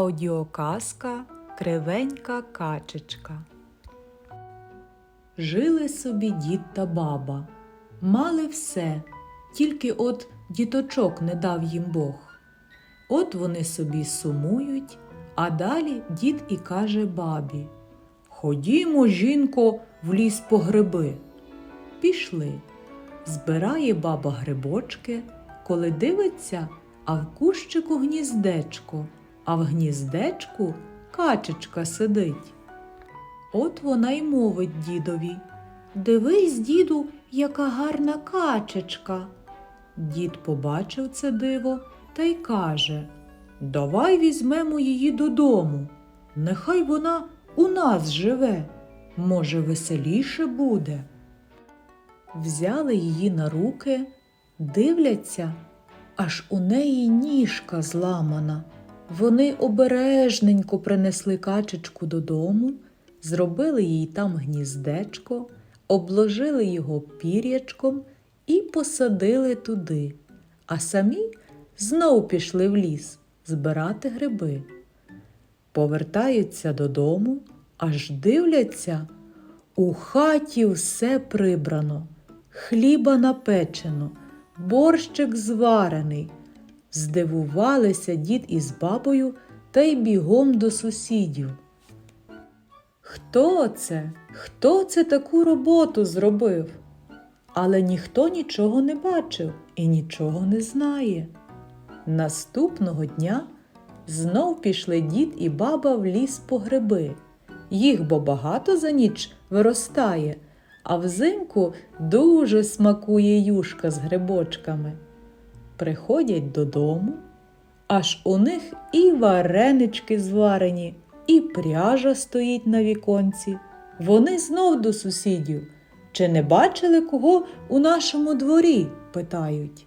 Аудіоказка Кривенька качечка. Жили собі дід та баба. Мали все, тільки от діточок не дав їм Бог. От вони собі сумують, а далі дід і каже бабі Ходімо, жінко, в ліс по гриби. Пішли. Збирає баба грибочки, коли дивиться, а в кущику гніздечко, а в гніздечку качечка сидить. От вона й мовить дідові. Дивись, діду, яка гарна качечка. Дід побачив це диво та й каже Давай візьмемо її додому. Нехай вона у нас живе. Може, веселіше буде. Взяли її на руки, дивляться, аж у неї ніжка зламана. Вони обережненько принесли качечку додому, зробили їй там гніздечко, обложили його пір'ячком і посадили туди, а самі знов пішли в ліс збирати гриби. Повертаються додому, аж дивляться, у хаті все прибрано, хліба напечено, борщик зварений. Здивувалися дід із бабою та й бігом до сусідів. Хто це? Хто це таку роботу зробив? Але ніхто нічого не бачив і нічого не знає. Наступного дня знов пішли дід і баба в ліс по гриби. Їх бо багато за ніч виростає, а взимку дуже смакує юшка з грибочками. Приходять додому, аж у них і варенички зварені, і пряжа стоїть на віконці. Вони знов до сусідів. Чи не бачили кого у нашому дворі? питають.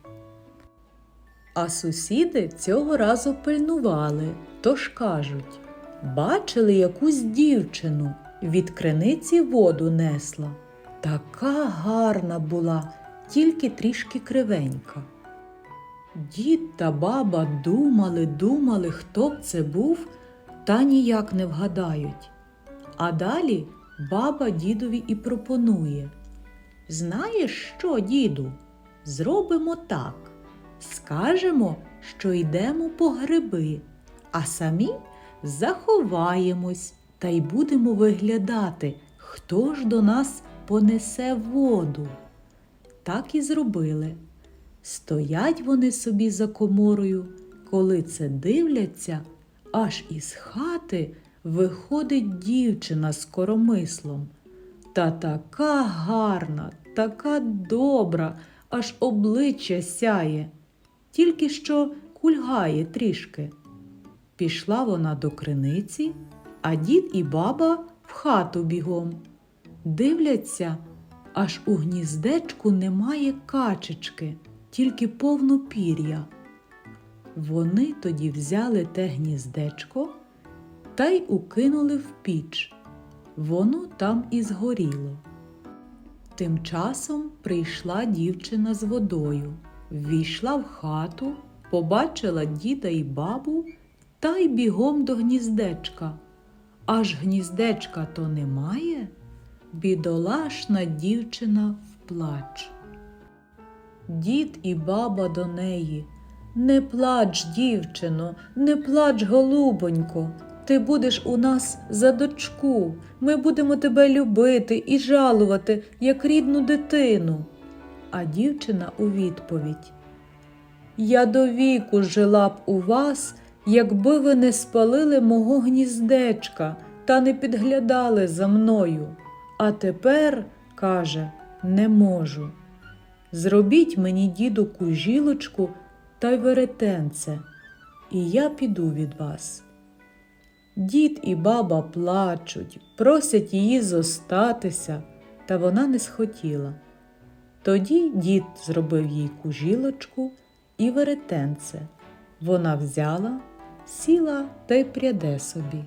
А сусіди цього разу пильнували, тож кажуть бачили якусь дівчину, від криниці воду несла. Така гарна була, тільки трішки кривенька. Дід та баба думали, думали, хто б це був, та ніяк не вгадають. А далі баба дідові і пропонує. Знаєш що, діду? Зробимо так. Скажемо, що йдемо по гриби, а самі заховаємось та й будемо виглядати, хто ж до нас понесе воду. Так і зробили. Стоять вони собі за коморою, коли це дивляться, аж із хати виходить дівчина з коромислом. Та така гарна, така добра, аж обличчя сяє, тільки що кульгає трішки. Пішла вона до криниці, а дід і баба в хату бігом. Дивляться, аж у гніздечку немає качечки, тільки повно пір'я. Вони тоді взяли те гніздечко та й укинули в піч. Воно там і згоріло. Тим часом прийшла дівчина з водою, ввійшла в хату, побачила діда і бабу та й бігом до гніздечка. Аж гніздечка то немає, бідолашна дівчина вплач. Дід і баба до неї. Не плач, дівчино, не плач, голубонько. Ти будеш у нас за дочку. Ми будемо тебе любити і жалувати, як рідну дитину. А дівчина у відповідь Я до віку жила б у вас, якби ви не спалили мого гніздечка та не підглядали за мною. А тепер, каже, не можу. Зробіть мені, діду, кужілочку та й веретенце, і я піду від вас. Дід і баба плачуть, просять її зостатися, та вона не схотіла. Тоді дід зробив їй кужілочку і веретенце. Вона взяла, сіла та й пряде собі.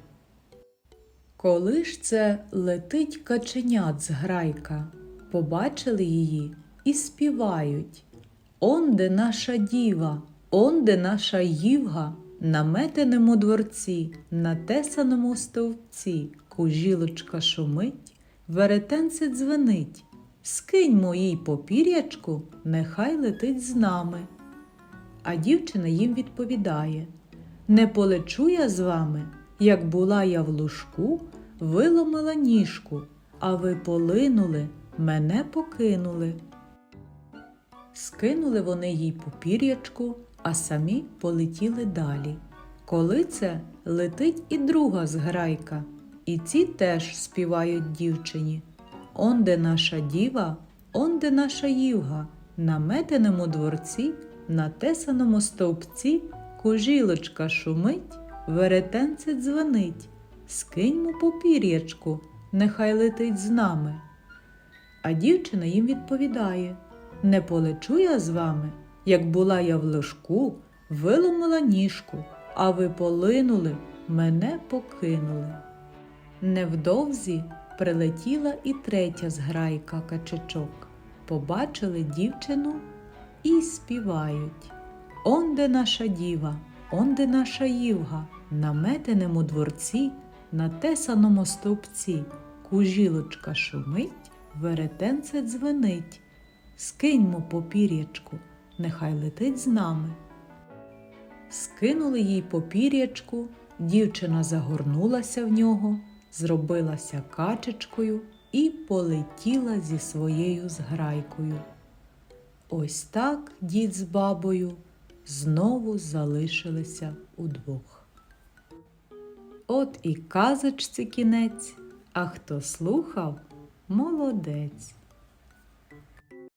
Коли ж це летить каченят з грайка, побачили її і співають. Он де наша діва, он де наша ївга, на метеному дворці, на тесаному стовпці, кужілочка шумить, веретенце дзвенить. Скинь моїй попір'ячку, нехай летить з нами. А дівчина їм відповідає Не полечу я з вами, як була я в лужку, виломила ніжку, а ви полинули, мене покинули. Скинули вони їй попір'ячку, а самі полетіли далі. Коли це летить і друга зграйка, і ці теж співають дівчині. Он де наша діва, он де наша ївга, на метеному дворці, на тесаному стовпці, кужілочка шумить, веретенце дзвонить. Скиньмо попір'ячку, нехай летить з нами. А дівчина їм відповідає Не полечу я з вами, як була я в ложку, виломила ніжку, а ви полинули, мене покинули. Невдовзі прилетіла і третя зграйка качечок. Побачили дівчину і співають. Он де наша діва, он де наша ївга, на метеному дворці, на тесаному стовпці, кужілочка шумить, веретенце дзвенить. Скиньмо попір'ячку, нехай летить з нами. Скинули їй попір'ячку, дівчина загорнулася в нього, зробилася качечкою і полетіла зі своєю зграйкою. Ось так дід з бабою знову залишилися удвох. От і казочці кінець, а хто слухав, молодець.